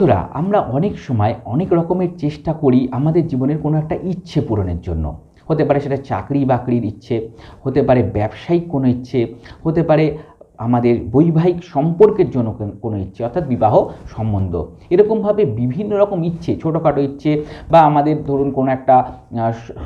বন্ধুরা, আমরা অনেক সময় অনেক রকমের চেষ্টা করি আমাদের জীবনের কোনো একটা ইচ্ছে পূরণের জন্য। হতে পারে সেটা চাকরি বাকরির ইচ্ছে, হতে পারে ব্যবসায়িক কোনো ইচ্ছে, হতে পারে আমাদের বৈবাহিক সম্পর্কের জন্য কোন- ইচ্ছে, অর্থাৎ বিবাহ সম্বন্ধ। এরকমভাবে বিভিন্ন রকম ইচ্ছে, ছোটোখাটো ইচ্ছে বা আমাদের ধরুন কোনো একটা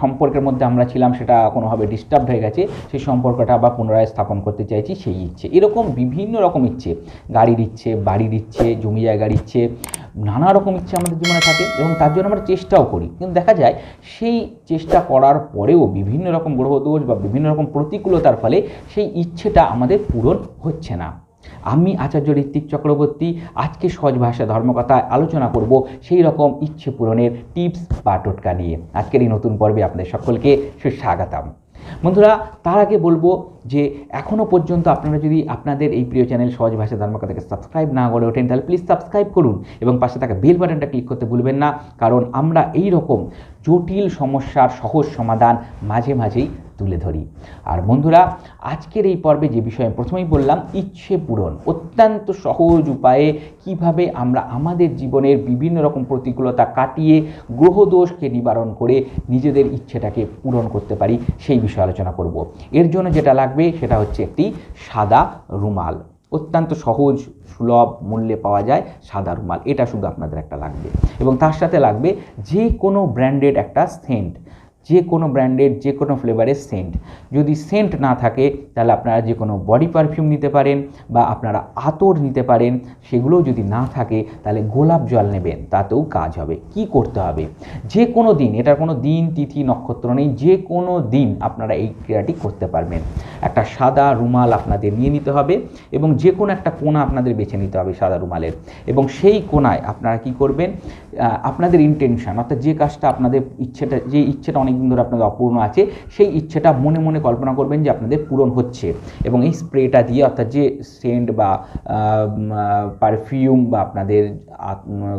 সম্পর্কের মধ্যে আমরা ছিলাম, সেটা কোনোভাবে ডিস্টার্ব হয়ে গেছে, সেই সম্পর্কটা বা পুনরায় স্থাপন করতে চাইছি সেই ইচ্ছে। এরকম বিভিন্ন রকম ইচ্ছে, গাড়ির ইচ্ছে, বাড়ির ইচ্ছে, জমি জায়গার ইচ্ছে নানা রকম ইচ্ছে আমাদের জীবনে থাকে এবং তার জন্য আমরা চেষ্টাও করি। কিন্তু দেখা যায়, সেই চেষ্টা করার পরেও বিভিন্ন রকম গ্রহদোষ বা বিভিন্ন রকম প্রতিকূলতার ফলে সেই ইচ্ছেটা আমাদের পূরণ হচ্ছে না। আমি আচার্য ঋত্বিক চক্রবর্তী, আজকে সহজ ভাষা ধর্মকথায় আলোচনা করব সেই রকম ইচ্ছে পূরণের টিপস বা টোটকা নিয়ে। আজকের এই নতুন পর্বে আপনাদের সকলকে সুস্বাগতম। বন্ধুরা, তার আগে বলব যে এখনও পর্যন্ত আপনারা যদি আপনাদের এই প্রিয় চ্যানেল সহজ ভাষা ধর্মকথাকে সাবস্ক্রাইব না করে ওঠেন, তাহলে প্লিজ সাবস্ক্রাইব করুন এবং পাশে থাকা বেল বাটনটা ক্লিক করতে ভুলবেন না। কারণ আমরা এই রকম জটিল সমস্যার সহজ সমাধান মাঝে মাঝেই তুলে ধরি। আর বন্ধুরা, আজকের এই পর্বে যে বিষয়ে প্রথমেই বললাম, ইচ্ছে পূরণ। অত্যন্ত সহজ উপায়ে কীভাবে আমরা আমাদের জীবনের বিভিন্ন রকম প্রতিকূলতা কাটিয়ে গ্রহদোষকে নিবারণ করে নিজেদের ইচ্ছেটাকে পূরণ করতে পারি, সেই বিষয়ে আলোচনা করব। এর জন্য যেটা লাগবে সেটা হচ্ছে একটি সাদা রুমাল। অত্যন্ত সহজ, সুলভ মূল্যে পাওয়া যায় সাদা রুমাল। এটা শুধু আপনাদের একটা লাগবে। এবং তার সাথে লাগবে যে কোনো ব্র্যান্ডেড একটা সেন্ট। যে কোনো ব্র্যান্ডের যে কোনো ফ্লেভারের সেন্ট যদি সেন্ট না থাকে, তাহলে আপনারা যে কোনো বডি পারফিউম নিতে পারেন বা আপনারা আতর নিতে পারেন, সেগুলোও যদি না থাকে, তাহলে গোলাপ জল নেবেন, তাতেও কাজ হবে। কি করতে হবে? যে কোনো দিন, এটার কোনো দিন, তিথি, নক্ষত্র নেই, যে কোনো দিন আপনারা এই ক্রিয়াটি করতে পারবেন। একটা সাদা রুমাল আপনাদের নিয়ে নিতে হবে এবং যে কোনো একটা কোনা আপনাদের বেছে নিতে হবে সাদা রুমালের। এবং সেই কোনায় আপনারা কি করবেন? আপনাদের ইন্টেনশন অর্থাৎ যে কাজটা আপনাদের ইচ্ছেটা, যে ইচ্ছেটা অনেকদিন ধরে আপনাদের অপূর্ণ আছে, সেই ইচ্ছেটা মনে মনে কল্পনা করবেন যে আপনাদের পূরণ হচ্ছে। এবং এই স্প্রেটা দিয়ে অর্থাৎ যে সেন্ট বা পারফিউম বা আপনাদের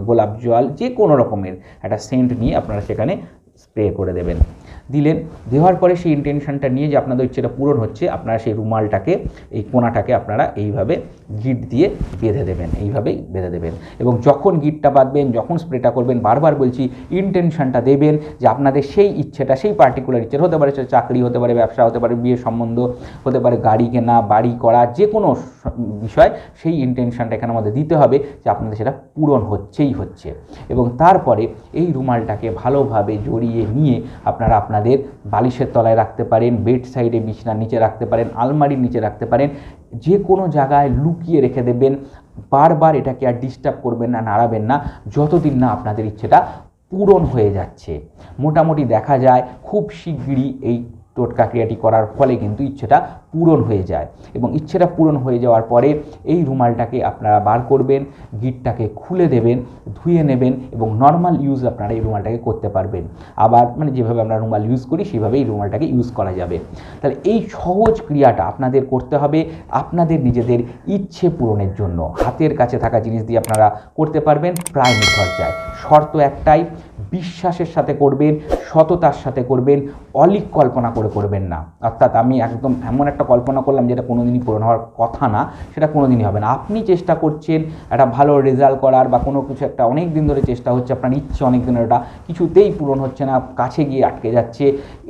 গোলাপ জল যে কোনো রকমের একটা সেন্ট নিয়ে আপনারা সেখানে স্প্রে করে দেবেন। দিলেন। দেওয়ার পরে সেই ইন্টেনশনটা নিয়ে যে আপনাদের ইচ্ছেটা পূরণ হচ্ছে, আপনারা সেই রুমালটাকে, এই কোনাটাকে আপনারা এইভাবে গিট দিয়ে বেঁধে দেবেন, এইভাবেই বেঁধে দেবেন। এবং যখন গিটটা বাঁধবেন, যখন স্প্রেটা করবেন, বারবার বলছি ইন্টেনশনটা দেবেন যে আপনাদের সেই ইচ্ছেটা, সেই পার্টিকুলার ইচ্ছে হতে পারে সেটা চাকরি হতে পারে, ব্যবসা হতে পারে বিয়ে সম্বন্ধ হতে পারে, গাড়ি কেনা, বাড়ি করা যে কোনো বিষয়, সেই ইন্টেনশনটা এখানে আমাদের দিতে হবে যে আপনাদের সেটা পূরণ হচ্ছেই হচ্ছে। এবং তারপরে এই রুমালটাকে ভালোভাবে জড়িয়ে নিয়ে আপনারা আপনাদের বালিশের তলায় রাখতে পারেন, বেড সাইডে বিছনার নিচে রাখতে পারেন, আলমারির নিচে রাখতে পারেন, যে কোনো জায়গায় লুকিয়ে রেখে দেবেন। বারবার এটাকে আর ডিস্টার্ব করবেন না, নাড়াবেন না। যতদিন না আপনাদের ইচ্ছেটা পূরণ হয়ে যাচ্ছে। মোটামুটি দেখা যায়, খুব শিগগিরই এই টোটকা ক্রিয়াটি করার ফলে কিন্তু ইচ্ছেটা পূরণ হয়ে যায়। এবং ইচ্ছেটা পূরণ হয়ে যাওয়ার পরে এই রুমালটাকে আপনারা বার করবেন, গিটটাকে খুলে দেবেন, ধুয়ে নেবেন এবং নর্মাল ইউজ আপনারা এই রুমালটাকে করতে পারবেন। আবার মানে যেভাবে আমরা রুমাল ইউজ করি সেভাবে এই রুমালটাকে ইউজ করা যাবে। তাহলে এই সহজ ক্রিয়াটা আপনাদের করতে হবে আপনাদের নিজেদের ইচ্ছে পূরণের জন্য। হাতের কাছে থাকা জিনিস দিয়ে আপনারা করতে পারবেন, প্রায় নিখরচায় শর্ত একটাই বিশ্বাসের সাথে করবেন, সততার সাথে করবেন, অলিক কল্পনা করে করবেন না। অর্থাৎ আমি একদম এমন একটা কল্পনা করলাম যেটা কোনোদিনই পূরণ হওয়ার কথা না, সেটা কোনোদিনই হবে না। আপনি চেষ্টা করছেন একটা ভালো রেজাল্ট করার বা কোনো কিছু একটা অনেক দিন ধরে চেষ্টা হচ্ছে, আপনার ইচ্ছে অনেক দিনের ওটা কিছুতেই পূরণ হচ্ছে না, কাছে গিয়ে আটকে যাচ্ছে।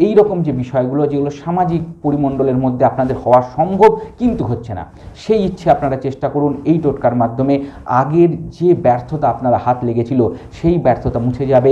এই রকম যে বিষয়গুলো, যেগুলো সামাজিক পরিমণ্ডলের মধ্যে আপনাদের হওয়া সম্ভব কিন্তু হচ্ছে না। সেই ইচ্ছে আপনারা চেষ্টা করুন এই টোটকার মাধ্যমে আগের যে ব্যর্থতা আপনারা হাত লেগেছিল, সেই ব্যর্থতা মুছে যাবে।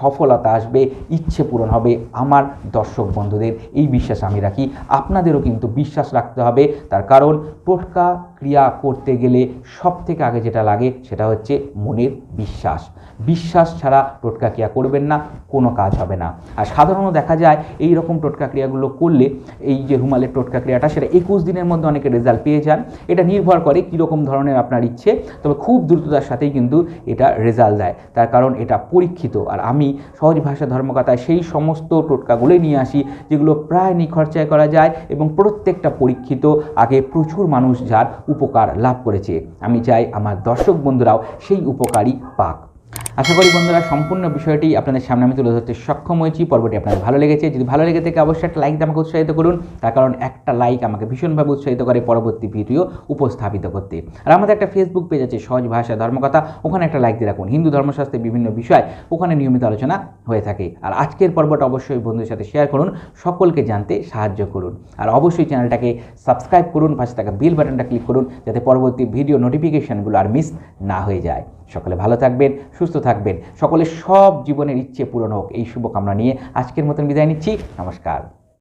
সফলতা আসবে, ইচ্ছে পূরণ হবে আমার দর্শক বন্ধুদের। এই বিশ্বাস আমি রাখি। আপনাদেরও কিন্তু বিশ্বাস রাখতে হবে। তার কারণ টোটকা ক্রিয়া করতে গেলে সব থেকে আগে যেটা লাগে সেটা হচ্ছে মনের বিশ্বাস। বিশ্বাস ছাড়া টোটকা ক্রিয়া করবেন না, কোনো কাজ হবে না। আর সাধারণত দেখা যায় এই রকম টোটকা ক্রিয়াগুলো করলে এই যে রুমালের টোটকা ক্রিয়াটা, সেটা একুশ দিনের মধ্যে অনেকে রেজাল্ট পেয়ে যান। এটা নির্ভর করে কীরকম ধরনের আপনার ইচ্ছে, তবে খুব দ্রুততার সাথেই কিন্তু এটা রেজাল্ট দেয়। তার কারণ এটা পরীক্ষিত। আর আমি সহজ ভাষা ধর্মকথায় সেই সমস্ত টোটকাগুলোই নিয়ে আসি, যেগুলো প্রায় নিখরচায় করা যায় এবং প্রত্যেকটা পরীক্ষিত আগে প্রচুর মানুষ যার উপকার লাভ করেছে। আমি চাই আমার দর্শক বন্ধুরাও সেই উপকারই পাক। আশা করি বন্ধুরা সম্পূর্ণ বিষয়টি আপনাদের সামনে আমি তুলে ধরতে সক্ষম হয়েছি। পর্বটি আপনাদের ভালো লেগেছে। যদি ভালো লেগে থাকে, অবশ্যই একটা লাইক দিয়ে আমাকে উৎসাহিত করুন। তার কারণ একটা লাইক আমাকে ভীষণভাবে উৎসাহিত করে পরবর্তী ভিডিও উপস্থাপিত করতে। আর আমাদের একটা ফেসবুক পেজ আছে, সহজ ভাষা ধর্মকথা। ওখানে একটা লাইক দিয়ে রাখুন। হিন্দু ধর্মশাস্ত্রের বিভিন্ন বিষয় ওখানে নিয়মিত আলোচনা হয়ে থাকে। আর আজকের পর্বটা অবশ্যই বন্ধুদের সাথে শেয়ার করুন। সকলকে জানতে সাহায্য করুন। আর অবশ্যই চ্যানেলটাকে সাবস্ক্রাইব করুন। পাশে থাকা বিল বাটনটা ক্লিক করুন। যাতে পরবর্তী ভিডিও নোটিফিকেশানগুলো আর মিস না হয়ে যায়। সকলে ভালো থাকবেন সুস্থ থাকবেন। সকলের সব জীবনের ইচ্ছে পূরণ হোক। এই শুভকামনা নিয়ে আজকের মতন বিদায় নিচ্ছি। নমস্কার।